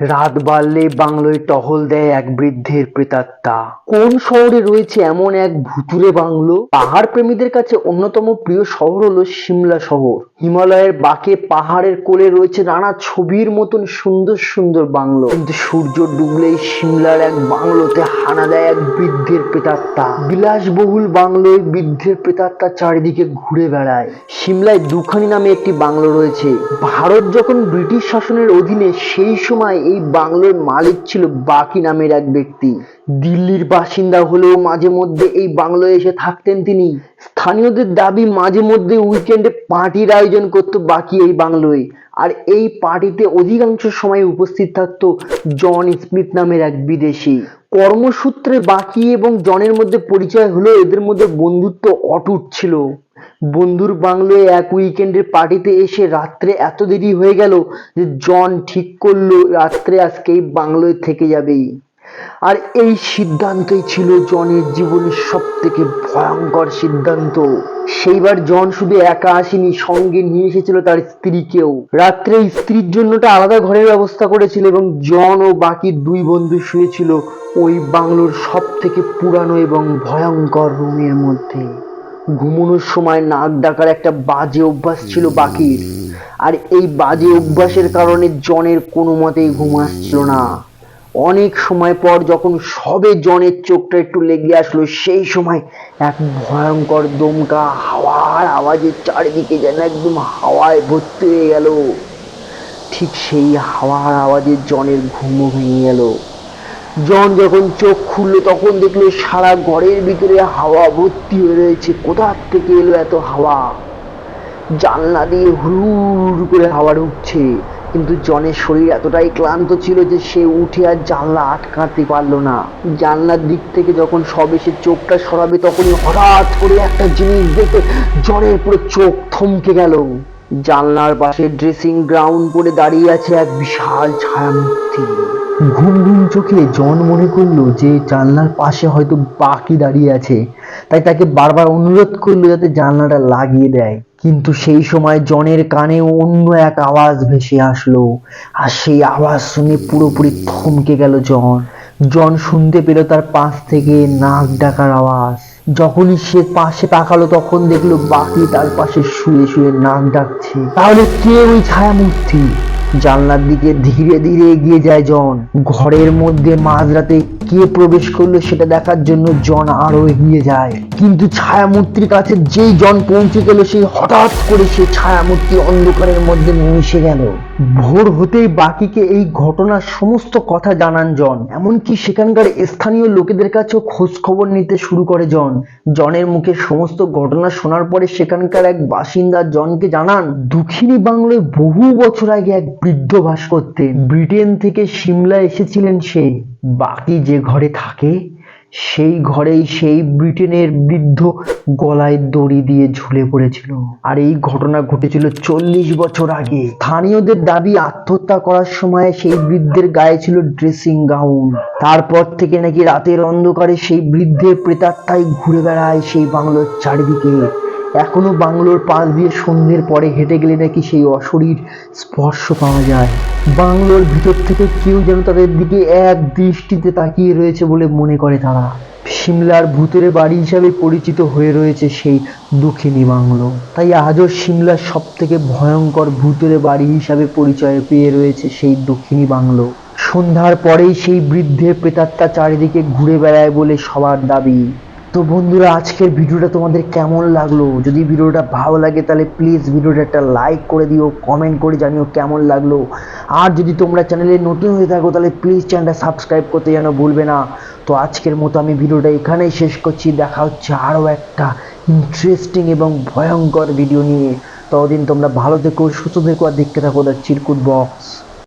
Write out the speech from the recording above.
রাত বাড়লে বাংলোয় টহল দেয় এক বৃদ্ধের প্রেতাত্মা। কোন শহরে রয়েছে এমন এক ভুতুরে বাংলো? পাহাড় প্রেমীদের কাছে অন্যতম প্রিয় শহর হলো সিমলা শহর। হিমালয়ের বাঁকে পাহাড়ের কোলে রয়েছে নানা ছবির মতন সুন্দর সুন্দর বাংলো। কিন্তু সূর্য ডুবলেই সিমলার এক বাংলোতে হানা দেয় এক বৃদ্ধের প্রেতাত্মা। বিলাসবহুল বাংলোয় বৃদ্ধের প্রেতাত্মা চারিদিকে ঘুরে বেড়ায়। সিমলায় দুখানি নামে একটি বাংলো রয়েছে। ভারত যখন ব্রিটিশ শাসনের অধীনে সেই সময় এই বাংলোর মালিক ছিল বাকি নামের এক ব্যক্তি। দিল্লির বাসিন্দা হলেও মাঝে মধ্যে এই বাংলোয় এসে থাকতেন তিনি। স্থানীয়দের দাবি মাঝে মধ্যে উইকেন্ডে পার্টির আয়োজন করতো বাকি এই বাংলোয়। আর এই পার্টিতে অধিকাংশ সময় উপস্থিত থাকতো জন স্মিথ নামের এক বিদেশি। কর্মসূত্রে বাকি এবং জনের মধ্যে পরিচয় হলেও এদের মধ্যে বন্ধুত্ব অটুট ছিল। বন্ধুর বাংলোয় এক উইকেন্ডের পার্টিতে এসে রাত্রে এত দেরি হয়ে গেল যে জন ঠিক করল রাত্রে আজকে এই বাংলোয় থেকে যাবেই। আর এই সিদ্ধান্তই ছিল জনের জীবনের সব থেকে ভয়ঙ্কর সিদ্ধান্ত। সেইবার জন শুধু একা আসেনি, সঙ্গে নিয়ে এসেছিল তার স্ত্রীকেও। রাত্রে স্ত্রীর জন্যটা আলাদা ঘরের ব্যবস্থা করেছিল এবং জন ও বাকি দুই বন্ধু শুয়েছিল ওই বাংলোর সব থেকে পুরানো এবং ভয়ঙ্কর রুমের মধ্যে। ঘুমানোর সময় নাক ডাকার একটা বাজে অভ্যাস ছিল বাকির। আর এই বাজে অভ্যাসের কারণে জনের কোনো মতেই ঘুম আসছিল না। অনেক সময় পর যখন সবে জনের চোখটা একটু লেগে আসলো, সেই সময় এক ভয়ঙ্কর দমকা হাওয়ার আওয়াজে চারিদিকে যেন একদম হাওয়ায় ভর্তি হয়ে গেল। ঠিক সেই হাওয়ার আওয়াজে জনের ঘুমও ভেঙে গেল। জন যখন চোখ খুললো, তখন দেখল সারা ঘরের ভিতরে হাওয়া ভর্তি হয়ে রয়েছে। কোথার থেকে এলো এত হাওয়া? জানলা দিয়ে হুড় করে হাওয়া ঢুকছে। কিন্তু জনের শরীর এতটাই ক্লান্ত ছিল যে সে উঠে আর জানলা আটকাতে পারল না। জানলার দিক থেকে যখন সবে সে চোখটা সরাবে, তখনই হঠাৎ করে একটা জিনিস দেখে জনের পুরো চোখ থমকে গেল। জানলার পাশে ড্রেসিং গ্রাউন্ড পরে দাঁড়িয়ে আছে এক বিশাল ছায়ামূর্তি। ঘুম ঘুম চোখে জন মনে করল যে জানলার পাশে হয়তো বাকি দাঁড়িয়ে আছে। তাই তাকে বারবার অনুরোধ করল যাতে জানলাটা লাগিয়ে দেয়। কিন্তু সেই সময় জনের কানে অন্য এক আওয়াজ ভেসে আসলো। আর সেই আওয়াজ শুনে পুরোপুরি থমকে গেল জন। জন শুনতে পেল তার পাশ থেকে নাক ডাকার আওয়াজ। যখনই সে পাশে তাকালো তখন দেখল বাকি তার পাশে শুয়ে শুয়ে নাক ডাকছে। তাহলে কে ওই ছায়ামূর্তি? জানলার দিকে ধীরে ধীরে এগিয়ে যায় জন। ঘরের মধ্যে মাঝরাতে কে প্রবেশ করল সেটা দেখার জন্য জন আরও এগিয়ে যায়। কিন্তু ছায়ামূর্তির কাছে যেই জন পৌঁছে গেল, সেই হঠাৎ করে সে ছায়ামূর্তি অন্ধকারের মধ্যে মিশে গেল। ভোর হতেই বাকিকে এই ঘটনার সমস্ত কথা জানান জন। এমনকি সেখানকার স্থানীয় লোকেদের কাছেও খোঁজ খবর নিতে শুরু করে জন। জনের মুখে সমস্ত ঘটনা শোনার পরে সেখানকার এক বাসিন্দা জনকে জানান, দুঃখিনী বাংলায় বহু বছর আগে এক বৃদ্ধ বাস করতেন। ব্রিটেন থেকে সিমলা এসেছিলেন সে। বাকি যে ঘরে থাকে সেই ঘরেই সেই ব্রিটেনের বৃদ্ধ গলায় দড়ি দিয়ে ঝুলে পড়েছিল। আর এই ঘটনা ঘটেছিল চল্লিশ বছর আগে। স্থানীয়দের দাবি আত্মহত্যা করার সময় সেই বৃদ্ধের গায়ে ছিল ড্রেসিং গাউন। তারপর থেকে নাকি রাতের অন্ধকারে সেই বৃদ্ধের প্রেতাত্মাই ঘুরে বেড়ায় সেই বাংলোর চারিদিকে। এখনও বাংলোর পাশ দিয়ে সন্ধ্যের পরে হেঁটে গেলে নাকি সেই অশরীর স্পর্শ পাওয়া যায়। বাংলোর ভিতর থেকে কেউ যেন তাদের দিকে এক দৃষ্টিতে তাকিয়ে রয়েছে বলে মনে করে তারা। সিমলার ভূতের বাড়ি হিসাবে পরিচিত হয়ে রয়েছে সেই দুঃখিনী বাংলো। তাই আজও সিমলার সব থেকে ভয়ঙ্কর ভূতের বাড়ি হিসাবে পরিচয় পেয়ে রয়েছে সেই দক্ষিণী বাংলো। সন্ধ্যার পরেই সেই বৃদ্ধের প্রেতাত্মা চারিদিকে ঘুরে বেড়ায় বলে সবার দাবি। তো বন্ধুরা, আজকের ভিডিওটা তোমাদের কেমন লাগল? যদি ভিডিওটা ভালো লাগে, তাহলে প্লিজ ভিডিওটা একটা লাইক করে দিও কমেন্ট করে জানিও কেমন লাগল। আর যদি তোমরা চ্যানেলে নতুন হয়ে থাকো, তাহলে প্লিজ চ্যানেলটা সাবস্ক্রাইব করতে যেন ভুলবে না। তো আজকের মতো আমি ভিডিওটা এখানেই শেষ করছি। দেখা হচ্ছে আরও একটা ইন্টারেস্টিং এবং ভয়ঙ্কর ভিডিও নিয়ে। ততদিন তোমরা ভালো থেকো, সুস্থ থেকো, আর দেখতে থাকো দ্য চিরকুট বক্স